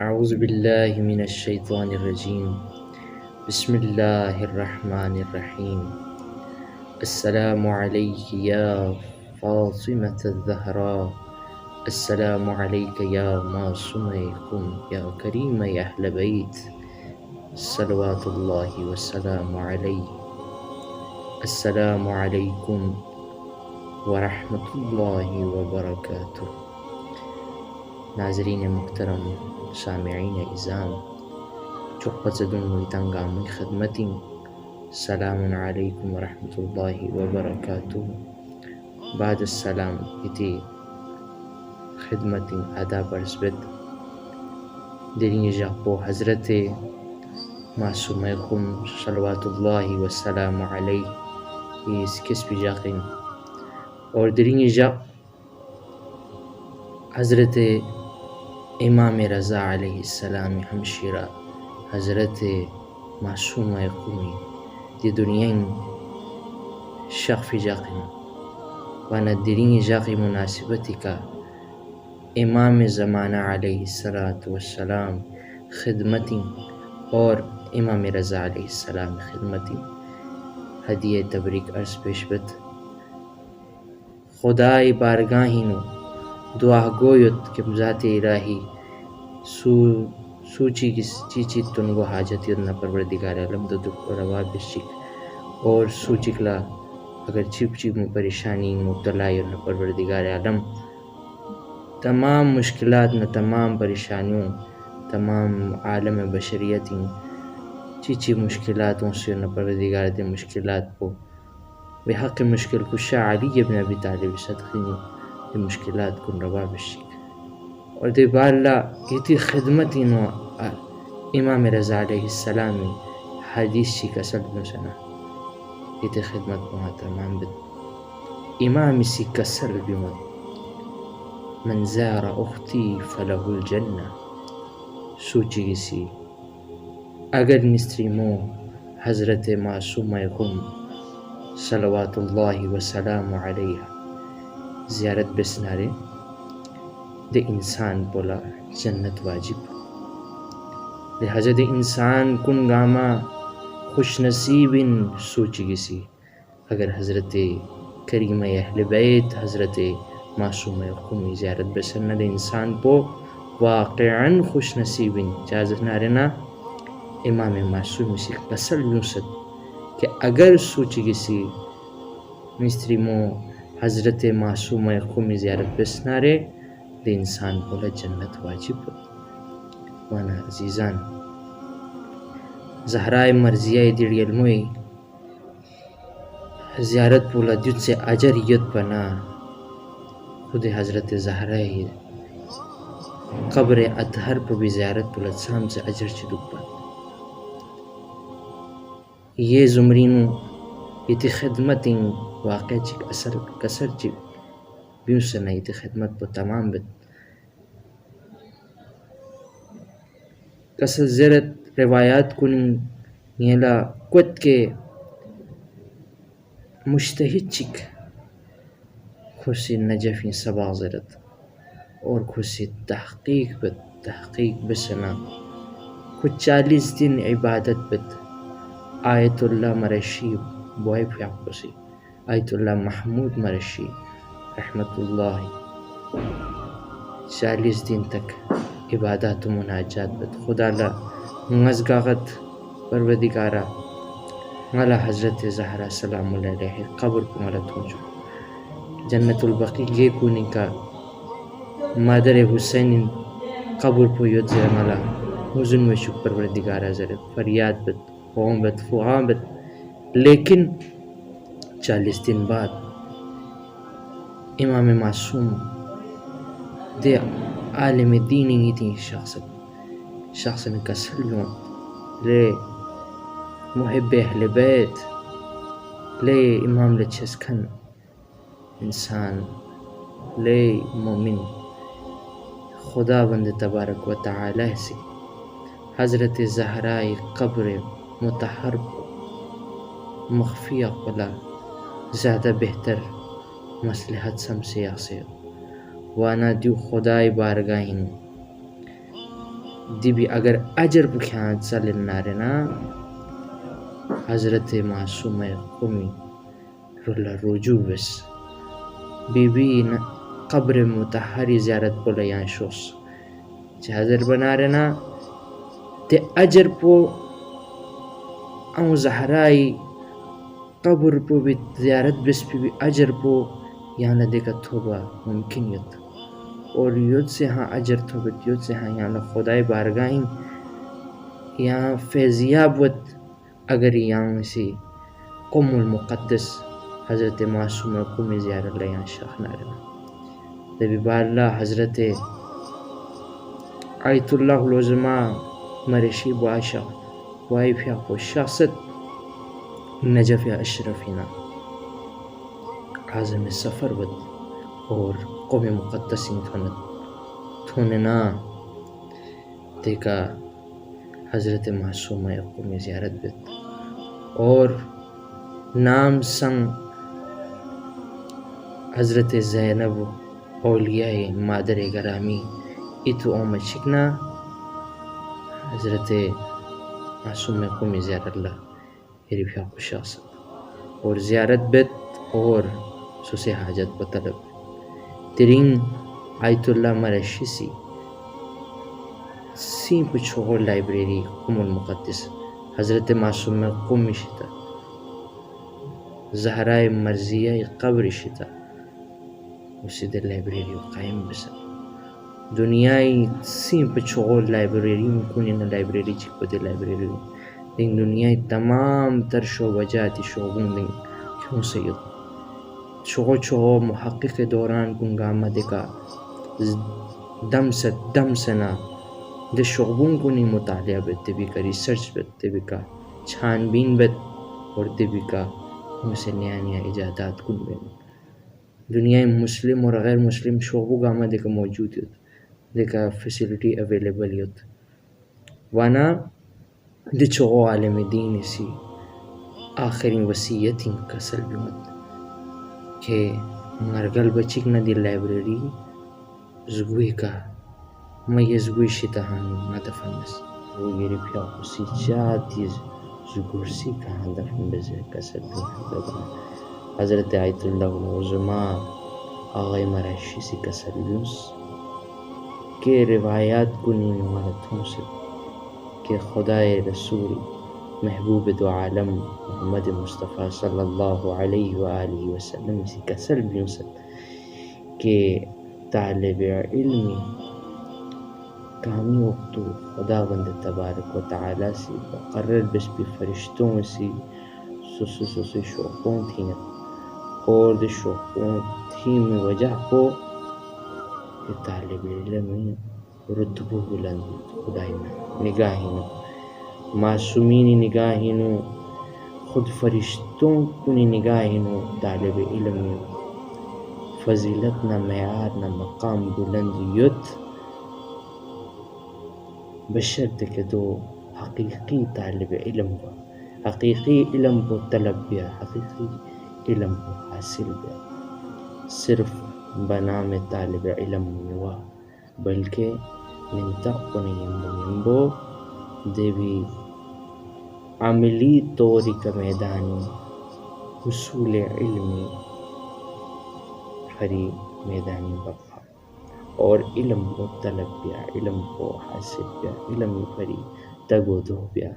أعوذ بالله من الشيطان الرجيم. بسم الله الرحمن الرحيم. السلام عليك يا فاطمة الزهراء. السلام عليك يا معصوميكم يا كريم يا أهل بيت. صلوات الله والسلام عليه. السلام عليكم ورحمة الله وبركاته. ناظرین محترم سامعين إذاعا تحفة ولتنقع من خدمتي سلام عليكم ورحمة الله وبركاته. بعد السلام إتي خدمة آداب برزبت دلين جاقبو ما سميكم صلوات الله والسلام عليه. إيس كس بجاقين. اور درین جاق حضرت امام رضا علیہ السلام ہمشیرہ، حضرت معصوم قومی دی دنیا شخف جاقی وانا درین جاقی مناسبتی کا امام زمانہ علیہ السلاۃ والسلام خدمتی اور امام رضا علیہ السلام خدمتی۔ ہدیہ تبریک عرض پیشبت خدای دعا گویت کہ ذات الہی سو سوچی کس چیچی تن وہ حاجت یدنا پروردگار علم دو دکھ روا بشک اور سوچکلا اگر چپ چپ میں پریشانی مبتلا یدنا پروردگار علم تمام مشکلات نہ تمام پریشانیوں تمام عالم بشریتی چیچی مشکلاتوں سے نہ پروردگار دے مشکلات کو بحق مشکل کشا علی ابن ابی طالب صدقینی المشكلات كن رباب الشيك وردي بالا يتي خدمتي نو إمام رضا عليه السلام حديث شيك اصل نسنا يتي خدمت ما تمام بد إمام سيك سر بمن من زار أختي فله الجنة. سوچي سي اگر مستري مو حضرت معصومه قم صلوات الله وسلام عليها. زیارت بسنارے دے انسان بولا، جنت واجب۔ لہذا دے انسان کن گاما خوش نصیب سوچ گسی۔ اگر حضرت کریم اہل بیت، حضرت معصوم قومی زیارت بسن دے انسان پو، واقعا خوش نصیب جازت نارنا امام معصوم سی قسل یوسد کہ اگر سوچ گسی، مستری مو حضرت معصوم قومی زیارت بسنارے دے انسان بولا جنت واجب وانا عزیزان زہرائے مرضیہ دیڑی علموی زیارت بولا جد سے اجر ید بنا. خود حضرت زہرائے قبر اطہر پر بھی زیارت بولا سام سے اجر چدک بنا یہ زمرینو یہ خدمت واقع چک اثر کسر چک بیوں سے نہیں تھی خدمت پر تمام بد. کسر زیرت روایات کن نیلا کت کے مشتہد چک خوشی نجفی سبا زرت اور خوشی تحقیق بد، تحقیق بسنا. کچھ چالیس دن عبادت بد. آیت اللہ مرشی بوائے فیاق آیت اللہ محمود مرشی رحمت اللہ چالیس دن تک عبادات و مناجات بد. خدا اللہ مزگاغت پروردگارا. مالا حضرت زہرا سلام اللہ علیہ قبر کو غلط ہو جنت البقی یہ کونی کا مادر حسین قبر پو یود زر مالا. حضن میں شک پروردگارا زر فریاد بد قوم بد فغام بد. لیکن چالیس دن بعد امام معصوم دے عالم دین ہی تھی شخص شخص نے کسل نكسلهم لے محب اہل بیت لے إمام لتشسكن إنسان لے مؤمن خدا بند تبارک و تعالی سے حضرت زہرائی قبر متحرب مخفية قلال زیادہ بہتر مصلحت سم سے یاسر وانا دیو خدای بارگاہین دی بھی اگر اجر بخیان چلن نارنا حضرت معصوم قمی رلا رجوع بس۔ بی بی قبر متحری زیارت بولا یا شوس۔ چه حضر بنا رنا تے اجر پو ام زہرائی قبر پو بھی زیارت بس پی بھی اجر پو یہاں دیکھا تھوبا ممکن یت اور یود سے ہاں اجر تھوبت یود سے ہاں یہاں خدای بارگاہیں۔ یہاں فیضیاب وت اگر یہاں سے قم المقدس حضرت معصوم قوم زیار اللہ یہاں شاہ نارنا نبی باللہ حضرت آیت اللہ العظمہ مرشی باشا وائی فیا کو شاست نجف اشرفینا۔ اعظم سفر ود اور قوم مقدس تھونت تھوننا دیکھا حضرت معصوم قوم زیارت بت۔ اور نام سنگ حضرت زینب اولیاء مادر گرامی۔ اتو اوم شکنا۔ حضرت معصوم قوم زیارت اللہ۔ ہری خوش اور زیارت بت اور سسے حاجت بطلب ترین آیت اللہ مرشی سی۔ سی پچھو لائبریری قم المقدس۔ حضرت معصوم قوم شتا۔ زہرائے مرضیہ قبر شتا۔ اسی در لائبریری قائم بسا۔ دنیای سیم پچھو لائبریری مکنی لائبریری چک پتے لائبریری۔ دین دنیای تمام تر شو وجاتی شعبون دین کیوں سید. شغو چغو محقق دوران کنگامہ دکا. دم سے دم سنا. د شعبون کنی مطالعہ بیتے بھی کا ریسرچ بیتے بھی کا. چھان بین بیت اور دے بھی کا. ہم سے نیا نیا ایجادات کن بین. دنیا مسلم اور غیر مسلم شعبو گامہ دے کا موجود یوت دے کا اویلیبل یوت وانا دے چغو عالم دین اسی آخرین وسیعت ان کا سلبی مت کہ مرگل بچک نا دی لائبریری، زگوی کا ما یزگوی شتا هانی ما دفن بس و گیری پیا خوصی جاتی زگورسی که هان دفن بزه کسر بین دبنا حضرت آیت اللہ العظمہ آغای مرشی سی کسر بیوس کہ روایات کو کنی نوارتوں سے کہ خدای رسول محبوب دو عالم محمد مصطفیٰ صلی اللہ علیہ وآلہ وسلم سی کسر بیوس کہ طالب علمی کامی وقتو خدا بند تبارک و تعالی سی مقرر بس بھی فرشتوں سی سس سس شوقوں تھی اور د شوقوں تھی میں وجہ کو کہ طالب علم رتبو بلند خدای نگاہی نو معصومین نگاہی نو خود فرشتوں کنی نگاہی نو طالب علم فضیلت نہ معیار نہ مقام بلند یت بشرط کہ دو حقیقی طالب علم با حقیقی علم کو طلب بیا حقیقی علم کو حاصل بیا صرف بنام طالب علم ہوا بلکہ منتق کو نہیں عملی طوری کا میدانی حصول علمی فری میدانی بقا اور علم کو طلب پیا، علم کو حاصل پیا، علم فری تگ و دو پیا۔